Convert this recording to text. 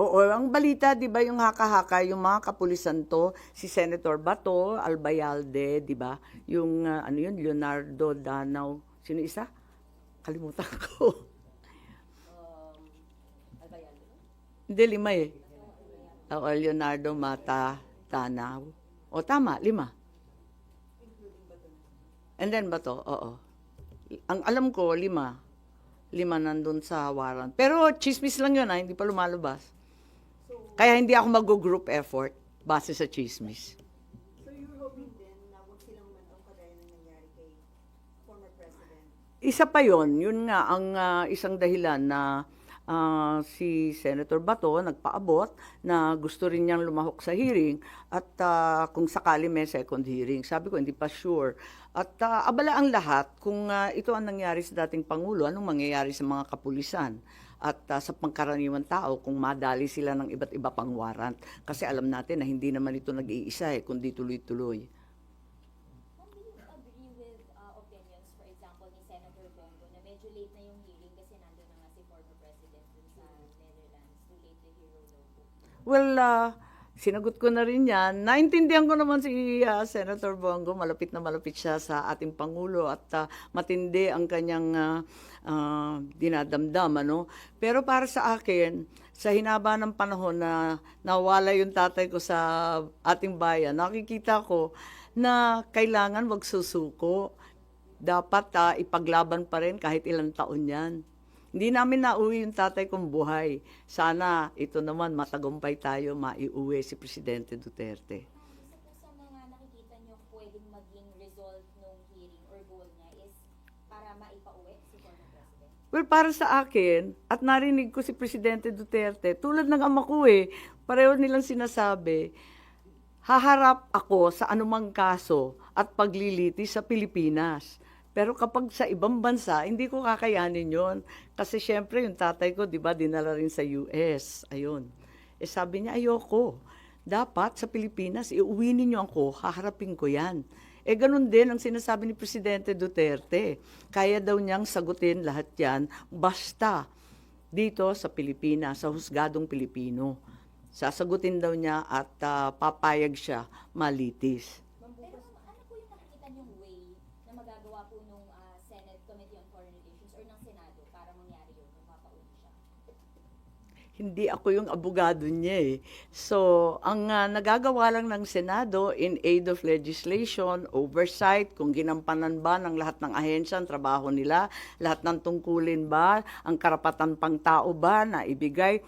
Oo, ang balita, di ba, yung haka-haka, yung mga kapulisan to, si Senator Bato, Albayalde, di ba? Yung, ah, ano yun, Leonardo Danao. Sino isa? Kalimutan ko. Hindi, lima eh. Oo, Leonardo Mata Danao. O, tama, lima. And then Bato, oo. Ang alam ko, lima. Lima nandun sa warrant. Pero chismis lang yun, ha? hindi pa lumalabas. Kaya hindi ako mag-group effort base sa chismis. So you're hoping din na huwag silang manong kagaya ng nangyari kay former President? Isa pa yon, yun nga ang ah, isang dahilan na ah, si Senator Bato nagpaabot na gusto rin niyang lumahok sa hearing at ah, kung sakali may second hearing. Sabi ko, hindi pa sure. At ah, abala ang lahat kung ah, ito ang nangyari sa dating Pangulo, anong mangyayari sa mga kapulisan at ah, sa pangkaraniwan tao kung madali sila ng iba't iba pang warrant. Kasi alam natin na hindi naman ito nag-iisa eh, kundi tuloy-tuloy. Uh, medyo late na yung hearing kasi nandun na nga si former President dun sa Netherlands, too late the hero daw po. Well, ah, sinagot ko na rin yan. Naintindihan ko naman si ah, Senator Bongo. Malapit na malapit siya sa ating Pangulo at ah, matindi ang kanyang ah, ah, dinadamdam. Ano? Pero para sa akin, sa hinaba ng panahon na nawala yung tatay ko sa ating bayan, nakikita ko na kailangan wag susuko. Dapat ah, ipaglaban pa rin kahit ilang taon yan. Hindi namin nauwi yung tatay kong buhay. Sana ito naman matagumpay tayo, maiuwi si Presidente Duterte. Ma'am, isa po sa mga nakikita nyo pwedeng maging result nung hearing or goal niya is para maipauwi si former President. Well, para sa akin, at narinig ko si Presidente Duterte, tulad ng ama ko eh, pareho nilang sinasabi, haharap ako sa anumang kaso at paglilitis sa Pilipinas. Pero kapag sa ibang bansa, hindi ko kakayanin yon Kasi syempre, yung tatay ko, di ba, dinala rin sa US. Ayun. Eh sabi niya, ayoko. Dapat sa Pilipinas, iuwi ninyo ako, haharapin ko yan. Eh ganun din ang sinasabi ni Presidente Duterte. Kaya daw niyang sagutin lahat yan basta dito sa Pilipinas, sa husgadong Pilipino. Sasagutin daw niya at ah, papayag siya malitis. Pero ma'am, ano po yung nakikita nyong way na magagawa po nung ah, Senate Committee on Foreign Relations or ng Senado para mangyari yun, kung mapauwi siya? Hindi ako yung abogado niya eh. So, ang ah, nagagawa lang ng Senado in aid of legislation, oversight, kung ginampanan ba ng lahat ng ahensya ang trabaho nila, lahat ng tungkulin ba, ang karapatan pang tao ba na ibigay,